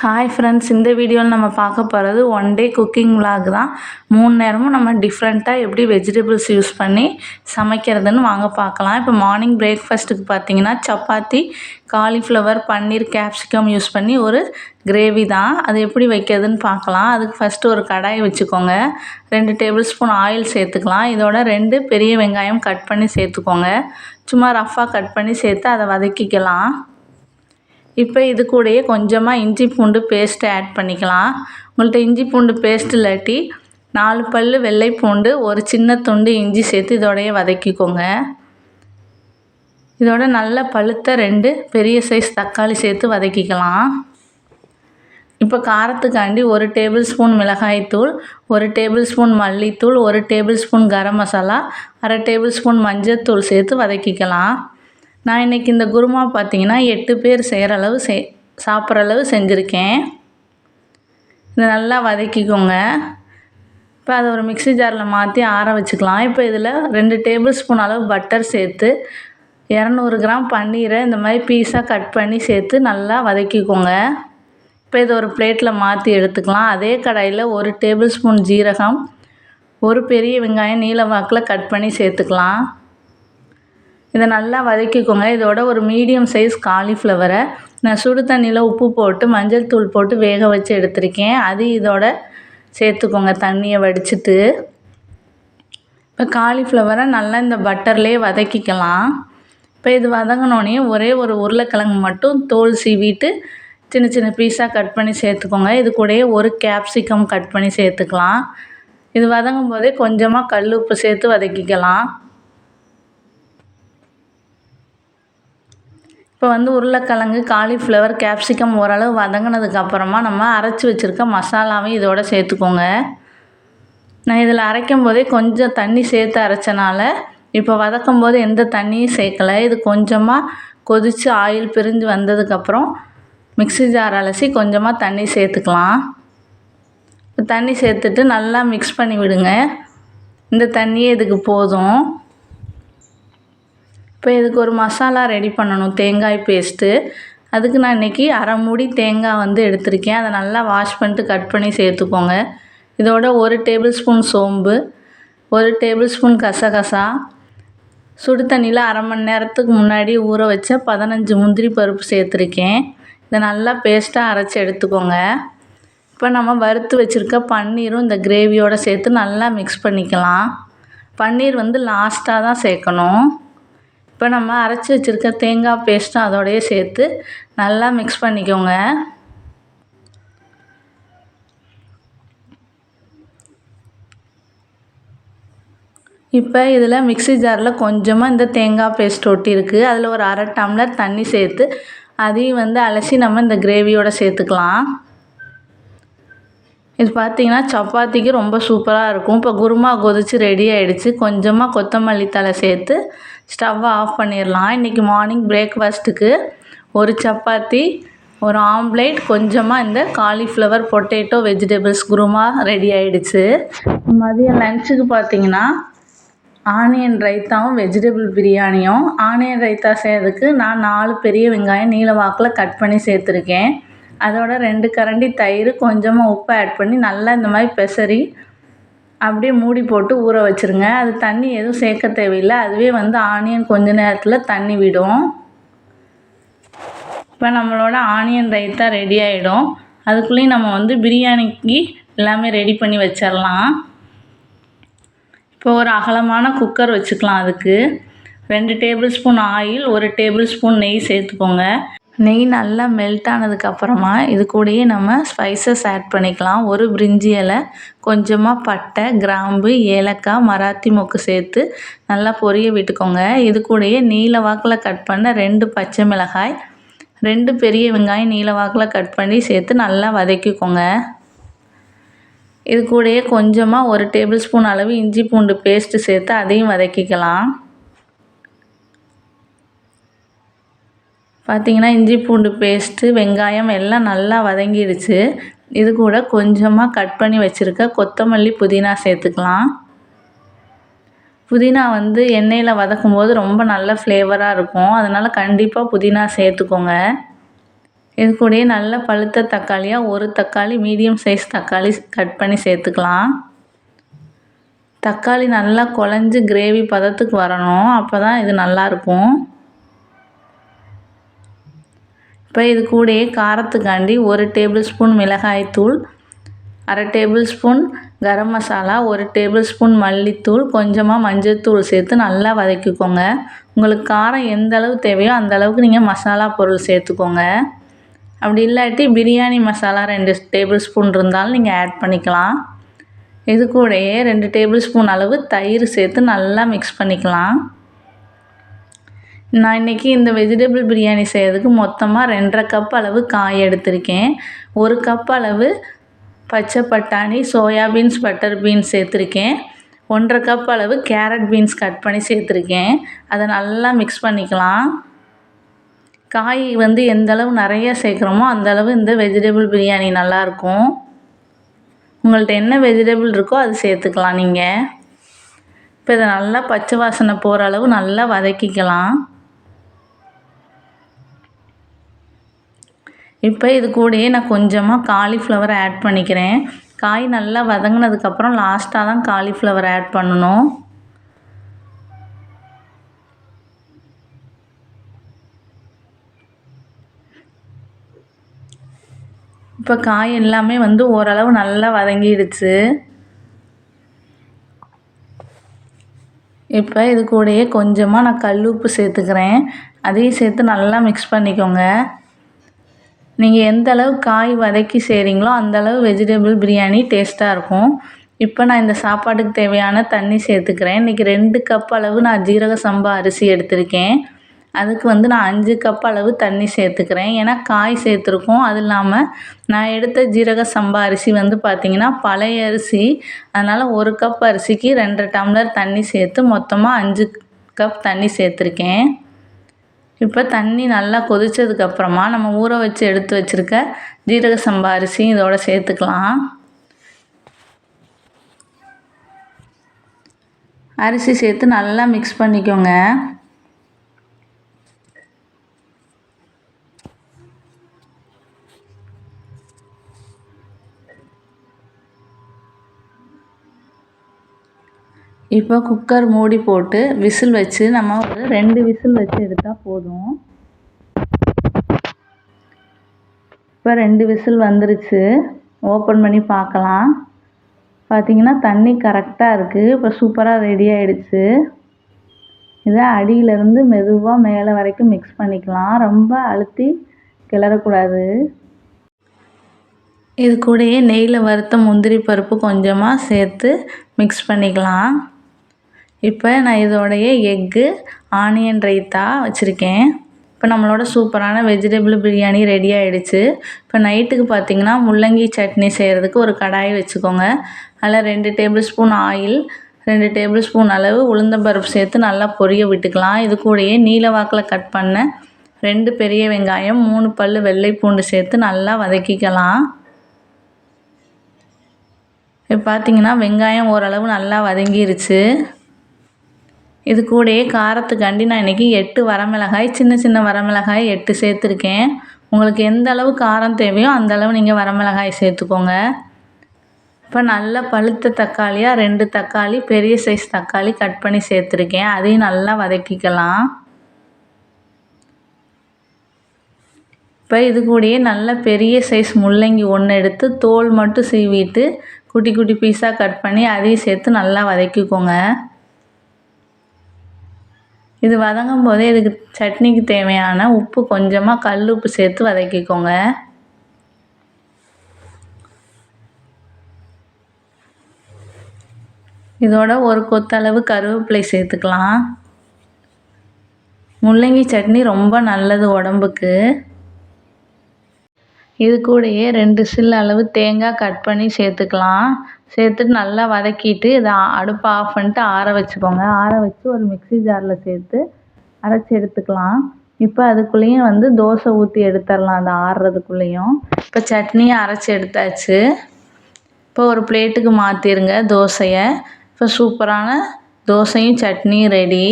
Hi friends இந்த வீடியோவில் நம்ம பார்க்க போகிறது ஒன் டே குக்கிங் vlog தான். மூணு நேரமும் நம்ம டிஃப்ரெண்ட்டாக எப்படி வெஜிடபிள்ஸ் யூஸ் பண்ணி சமைக்கிறதுன்னு வாங்க பார்க்கலாம். இப்போ மார்னிங் பிரேக்ஃபாஸ்ட்டுக்கு பார்த்தீங்கன்னா chapati cauliflower paneer capsicum use பண்ணி ஒரு கிரேவி தான். அது எப்படி வைக்கிறதுன்னு பார்க்கலாம். அதுக்கு ஃபஸ்ட்டு ஒரு கடாயை வச்சுக்கோங்க. ரெண்டு டேபிள் ஸ்பூன் ஆயில் சேர்த்துக்கலாம். இதோட ரெண்டு பெரிய வெங்காயம் கட் பண்ணி சேர்த்துக்கோங்க. சும்மா ரஃப்பாக கட் பண்ணி சேர்த்து அதை வதக்கிக்கலாம். இப்போ இது கூடயே கொஞ்சமாக இஞ்சி பூண்டு பேஸ்ட்டு ஆட் பண்ணிக்கலாம். உங்கள்கிட்ட இஞ்சி பூண்டு பேஸ்ட் இல்லாட்டி நாலு பல் வெள்ளை பூண்டு ஒரு சின்ன துண்டு இஞ்சி சேர்த்து இதோடய வதக்கிக்கோங்க. இதோட நல்ல பழுத்த ரெண்டு பெரிய சைஸ் தக்காளி சேர்த்து வதக்கிக்கலாம். இப்போ காரத்துக்காண்டி ஒரு டேபிள் ஸ்பூன் மிளகாய்த்தூள் ஒரு டேபிள் ஸ்பூன் மல்லித்தூள் ஒரு டேபிள் ஸ்பூன் கரம் மசாலா அரை டேபிள் ஸ்பூன் மஞ்சள் சேர்த்து வதக்கிக்கலாம். நான் இன்றைக்கி இந்த குருமா பார்த்தீங்கன்னா எட்டு பேர் செய்கிற அளவு செ சாப்பிட்ற அளவு செஞ்சுருக்கேன். இதை நல்லா வதக்கிக்கோங்க. இப்போ அதை ஒரு மிக்ஸி ஜாரில் மாற்றி ஆற வச்சுக்கலாம். இப்போ இதில் ரெண்டு டேபிள் ஸ்பூன் அளவு பட்டர் சேர்த்து இரநூறு கிராம் பன்னீரை இந்த மாதிரி பீஸாக கட் பண்ணி சேர்த்து நல்லா வதக்கிக்கோங்க. இப்போ இதை ஒரு பிளேட்டில் மாற்றி எடுத்துக்கலாம். அதே கடாயில் ஒரு டேபிள் ஸ்பூன் ஜீரகம் ஒரு பெரிய வெங்காயம் நீல வாக்கில் கட் பண்ணி சேர்த்துக்கலாம். இதை நல்லா வதக்கிக்கோங்க. இதோட ஒரு மீடியம் சைஸ் காலிஃப்ளவரை நான் சுடு தண்ணியில் உப்பு போட்டு மஞ்சள் தூள் போட்டு வேக வச்சு எடுத்திருக்கேன். அது இதோட சேர்த்துக்கோங்க தண்ணியை வடிச்சிட்டு. இப்போ காலிஃப்ளவரை நல்லா இந்த பட்டர்லேயே வதக்கிக்கலாம். இப்போ இது வதங்கினோடனே ஒரே ஒரு உருளைக்கிழங்கு மட்டும் தோல் சீவிட்டு சின்ன சின்ன பீஸாக கட் பண்ணி சேர்த்துக்கோங்க. இது கூடயே ஒரு கேப்சிகம் கட் பண்ணி சேர்த்துக்கலாம். இது வதங்கும் போதே கொஞ்சமாக கல் உப்பு சேர்த்து வதக்கிக்கலாம். இப்போ வந்து உருளைக்கிழங்கு காலிஃப்ளவர் கேப்சிகம் ஓரளவு வதங்கினதுக்கப்புறமா நம்ம அரைச்சி வச்சுருக்க மசாலாவையும் இதோட சேர்த்துக்கோங்க. நான் இதில் அரைக்கும் போதே கொஞ்சம் தண்ணி சேர்த்து அரைச்சனால இப்போ வதக்கும் போது எந்த தண்ணியும் சேர்க்கலை. இது கொஞ்சமாக கொதித்து ஆயில் பிரிஞ்சு வந்ததுக்கப்புறம் மிக்ஸி ஜார் அலசி கொஞ்சமாக தண்ணி சேர்த்துக்கலாம். தண்ணி சேர்த்துட்டு நல்லா மிக்ஸ் பண்ணி விடுங்க. இந்த தண்ணியே இதுக்கு போதும். இப்போ இதுக்கு ஒரு மசாலா ரெடி பண்ணணும் தேங்காய் பேஸ்ட்டு அதுக்கு நான் இன்றைக்கி அரை மூடி தேங்காய் வந்து எடுத்திருக்கேன். அதை நல்லா வாஷ் பண்ணிட்டு கட் பண்ணி சேர்த்துக்கோங்க. இதோட ஒரு டேபிள் ஸ்பூன் சோம்பு ஒரு டேபிள் ஸ்பூன் கசகசா. சுடு தண்ணியில் அரை மணி நேரத்துக்கு முன்னாடி ஊற வச்ச பதினஞ்சு முந்திரி பருப்பு சேர்த்துருக்கேன். இதை நல்லா பேஸ்ட்டாக அரைச்சி எடுத்துக்கோங்க. இப்போ நம்ம வறுத்து வச்சுருக்க பன்னீரும் இந்த கிரேவியோடு சேர்த்து நல்லா மிக்ஸ் பண்ணிக்கலாம். பன்னீர் வந்து லாஸ்ட்டாக தான் சேர்க்கணும். இப்போ நம்ம அரைச்சி வச்சுருக்க தேங்காய் பேஸ்ட்டும் அதோடையே சேர்த்து நல்லா மிக்ஸ் பண்ணிக்கோங்க. இப்போ இதில் மிக்ஸி ஜாரில் கொஞ்சமாக இந்த தேங்காய் பேஸ்ட் ஒட்டியிருக்கு அதில் ஒரு அரை டம்ளர் தண்ணி சேர்த்து அதையும் வந்து அலசி நம்ம இந்த கிரேவியோடு சேர்த்துக்கலாம். இது பார்த்திங்கன்னா சப்பாத்திக்கு ரொம்ப சூப்பராக இருக்கும். இப்போ குருமா கொதித்து ரெடி ஆகிடுச்சு கொஞ்சமாக கொத்தமல்லி தழை சேர்த்து ஸ்டவ்வை ஆஃப் பண்ணிடலாம் இன்றைக்கி மார்னிங் பிரேக்ஃபாஸ்ட்டுக்கு ஒரு சப்பாத்தி ஒரு ஆம்லேட் கொஞ்சமாக இந்த cauliflower potato vegetables kurma ready ஆகிடுச்சு மதியம் லன்ச்சுக்கு பார்த்தீங்கன்னா ஆனியன் ரைத்தாவும் வெஜிடபிள் பிரியாணியும். ஆனியன் ரைத்தா செய்கிறதுக்கு நான் நாலு பெரிய வெங்காயம் நீல வாக்கில் கட் பண்ணி சேர்த்துருக்கேன். அதோட ரெண்டு கரண்டி தயிர் கொஞ்சமாக உப்பு ஆட் பண்ணி நல்லா இந்த மாதிரி பெசரி அப்படியே மூடி போட்டு ஊற வச்சுருங்க. அது தண்ணி எதுவும் சேர்க்க தேவையில்லை. அதுவே வந்து ஆனியன் கொஞ்ச நேரத்தில் தண்ணி விடும். இப்போ நம்மளோட ஆனியன் ரைத்தா ரெடி ஆகிடும் அதுக்குள்ளேயும் நம்ம வந்து பிரியாணிக்கு எல்லாமே ரெடி பண்ணி வச்சிடலாம் இப்போ ஒரு அகலமான குக்கர் வச்சுக்கலாம் அதுக்கு. ரெண்டு டேபிள் ஸ்பூன் ஆயில் ஒரு டேபிள் ஸ்பூன் நெய் சேர்த்துக்கோங்க. நெய் நல்லா மெல்ட் ஆனதுக்கப்புறமா இது கூடயே நம்ம ஸ்பைசஸ் ஆட் பண்ணிக்கலாம். ஒரு பிரிஞ்சி இலை கொஞ்சமாக பட்டை கிராம்பு ஏலக்காய் மராத்தி மொக்கு சேர்த்து நல்லா பொரிய விட்டுக்கோங்க. இது கூடயே நீல வாக்கில் கட் பண்ண ரெண்டு பச்சை மிளகாய் ரெண்டு பெரிய வெங்காயம் நீல வாக்கில் கட் பண்ணி சேர்த்து நல்லா வதக்கிக்கோங்க. இது கூடயே கொஞ்சமாக ஒரு டேபிள் ஸ்பூன் அளவு இஞ்சி பூண்டு பேஸ்ட்டு சேர்த்து அதையும் வதக்கிக்கலாம். பார்த்திங்கன்னா இஞ்சி பூண்டு பேஸ்ட்டு வெங்காயம் எல்லாம் நல்லா வதங்கிடுச்சு. இது கூட கொஞ்சமாக கட் பண்ணி வச்சுருக்க கொத்தமல்லி புதினா சேர்த்துக்கலாம். புதினா வந்து எண்ணெயில் வதக்கும் போது ரொம்ப நல்ல ஃப்ளேவராக இருக்கும். அதனால் கண்டிப்பாக புதினா சேர்த்துக்கோங்க. இது கூடயே நல்ல பழுத்த தக்காளியாக ஒரு தக்காளி மீடியம் சைஸ் தக்காளி கட் பண்ணி சேர்த்துக்கலாம். தக்காளி நல்லா குழஞ்சி கிரேவி பதத்துக்கு வரணும். அப்போ தான் இது நல்லாயிருக்கும் இப்போ இது கூடயே காரத்துக்காண்டி ஒரு டேபிள் ஸ்பூன் மிளகாய்த்தூள் அரை டேபிள் ஸ்பூன் கரம் மசாலா ஒரு டேபிள் ஸ்பூன் மல்லித்தூள் கொஞ்சமாக மஞ்சள்தூள் சேர்த்து நல்லா வதக்கிக்கோங்க. உங்களுக்கு காரம் எந்த அளவு தேவையோ அந்த அளவுக்கு நீங்கள் மசாலா பொருள் சேர்த்துக்கோங்க. அப்படி இல்லாட்டி பிரியாணி மசாலா ரெண்டு டேபிள் ஸ்பூன் இருந்தாலும் நீங்கள் ஆட் பண்ணிக்கலாம். இது கூடயே ரெண்டு டேபிள் ஸ்பூன் அளவு தயிர் சேர்த்து நல்லா மிக்ஸ் பண்ணிக்கலாம். நான் இன்றைக்கி இந்த வெஜிடபிள் பிரியாணி செய்கிறதுக்கு மொத்தமாக ரெண்டரை கப் அளவு காய் எடுத்திருக்கேன். ஒரு கப் அளவு பச்சை பட்டாணி சோயா பீன்ஸ் பட்டர் பீன்ஸ் சேர்த்துருக்கேன். ஒன்றரை கப் அளவு கேரட் பீன்ஸ் கட் பண்ணி சேர்த்துருக்கேன். அதை நல்லா மிக்ஸ் பண்ணிக்கலாம். காய் வந்து எந்த அளவு நிறைய சேர்க்குறோமோ அந்தளவு இந்த வெஜிடபிள் பிரியாணி நல்லாயிருக்கும் உங்கள்கிட்ட என்ன வெஜிடபிள் இருக்கோ அது சேர்த்துக்கலாம் நீங்கள் இப்போ இதை நல்லா பச்சை வாசனை போகிற அளவு நல்லா வதக்கிக்கலாம். இப்போ இது கூடயே நான் கொஞ்சமாக காலிஃப்ளவர் ஆட் பண்ணிக்கிறேன். காய் நல்லா வதங்கினதுக்கப்புறம் லாஸ்ட்டாக தான் காலிஃப்ளவர் ஆட் பண்ணணும். இப்போ காய் எல்லாமே வந்து ஓரளவு நல்லா வதங்கிடுச்சு. இப்போ இது கூடயே கொஞ்சமாக நான் கல் உப்பு சேர்த்துக்கிறேன். அதையும் சேர்த்து நல்லா மிக்ஸ் பண்ணிக்கோங்க. நீங்கள் எந்த அளவு காய் வதக்கி செய்கிறீங்களோ அந்தளவு வெஜிடபிள் பிரியாணி டேஸ்ட்டாக இருக்கும். இப்போ நான் இந்த சாப்பாட்டுக்கு தேவையான தண்ணி சேர்த்துக்கிறேன். இன்றைக்கி ரெண்டு கப் அளவு நான் ஜீரக சம்பா அரிசி எடுத்திருக்கேன். அதுக்கு வந்து நான் அஞ்சு கப் அளவு தண்ணி சேர்த்துக்கிறேன். ஏன்னா காய் சேர்த்துருக்கோம். அது இல்லாமல் நான் எடுத்த ஜீரக சம்பா அரிசி வந்து பார்த்திங்கன்னா பழைய அரிசி. அதனால் ஒரு கப் அரிசிக்கு ரெண்டரை டம்ளர் தண்ணி சேர்த்து மொத்தமாக அஞ்சு கப் தண்ணி சேர்த்துருக்கேன். இப்போ தண்ணி நல்லா கொதித்ததுக்கப்புறமா நம்ம ஊற வச்சு எடுத்து வச்சுருக்க ஜீரக சம்பா அரிசியும் இதோட சேர்த்துக்கலாம். அரிசி சேர்த்து நல்லா மிக்ஸ் பண்ணிக்கோங்க. இப்போ குக்கர் மூடி போட்டு விசில் வச்சு நம்ம ஒரு ரெண்டு விசில் வச்சு எடுத்தால் போதும். இப்போ ரெண்டு விசில் வந்துருச்சு. ஓப்பன் பண்ணி பார்க்கலாம். பார்த்தீங்கன்னா தண்ணி கரெக்டாக இருக்குது இப்போ சூப்பராக ரெடி ஆகிடுச்சு இதை அடியிலேருந்து மெதுவாக மேலே வரைக்கும் மிக்ஸ் பண்ணிக்கலாம். ரொம்ப அழுத்தி கிளறக்கூடாது. இது கூடயே நெய்யில் வறுத்த முந்திரி பருப்பு கொஞ்சமாக சேர்த்து மிக்ஸ் பண்ணிக்கலாம். இப்போ நான் இதோடைய எக்கு ஆனியன் ரைத்தா வச்சுருக்கேன். இப்போ நம்மளோட சூப்பரான வெஜிடபிள் பிரியாணி ரெடி ஆகிடுச்சு இப்போ நைட்டுக்கு பார்த்திங்கன்னா முள்ளங்கி சட்னி செய்கிறதுக்கு ஒரு கடாய் வச்சுக்கோங்க. அதில் ரெண்டு டேபிள் ஸ்பூன் ஆயில் ரெண்டு டேபிள் ஸ்பூன் அளவு உளுந்தம்பருப்பு சேர்த்து நல்லா பொரிய விட்டுக்கலாம். இது கூடயே நீல வாக்கில் கட் பண்ண ரெண்டு பெரிய வெங்காயம் மூணு பல் வெள்ளை பூண்டு சேர்த்து நல்லா வதக்கிக்கலாம். இப்போ பார்த்திங்கன்னா வெங்காயம் ஓரளவு நல்லா வதங்கிருச்சு. இது கூடயே காரத்துக்காண்டி நான் இன்றைக்கி எட்டு வரமிளகாய் சின்ன சின்ன வரமிளகாய் எட்டு சேர்த்துருக்கேன். உங்களுக்கு எந்த அளவு காரம் தேவையோ அந்த அளவு நீங்கள் வரமிளகாய் சேர்த்துக்கோங்க. இப்போ நல்லா பழுத்த தக்காளியாக ரெண்டு தக்காளி பெரிய சைஸ் தக்காளி கட் பண்ணி சேர்த்துருக்கேன். அதையும் நல்லா வதக்கிக்கலாம். இப்போ இது கூடயே நல்ல பெரிய சைஸ் முள்ளங்கி ஒன்று எடுத்து தோல் மட்டும் சீவிட்டு குட்டி குட்டி பீஸாக கட் பண்ணி அதையும் சேர்த்து நல்லா வதக்கிக்கோங்க. இது வதங்கும் போதே இதுக்கு சட்னிக்கு தேவையான உப்பு கொஞ்சமாக கல் உப்பு சேர்த்து வதக்கிக்கோங்க. இதோட ஒரு கொத்தளவு கருவேப்பிலை சேர்த்துக்கலாம். முள்ளங்கி சட்னி ரொம்ப நல்லது உடம்புக்கு. இது கூடயே ரெண்டு சில்லு அளவு தேங்காய் கட் பண்ணி சேர்த்துக்கலாம். சேர்த்துட்டு நல்லா வதக்கிட்டு இதை அடுப்பை ஆஃப் பண்ணிட்டு ஆற வச்சுக்கோங்க. ஆற வச்சு ஒரு மிக்ஸி ஜாரில் சேர்த்து அரைச்சி எடுத்துக்கலாம். இப்போ அதுக்குள்ளேயும் வந்து தோசை ஊற்றி எடுத்துடலாம். அந்த ஆறுறதுக்குள்ளேயும். இப்போ சட்னியை அரைச்சி எடுத்தாச்சு. இப்போ ஒரு பிளேட்டுக்கு மாற்றிருங்க தோசையை. இப்போ சூப்பரான தோசையும் சட்னியும் ரெடி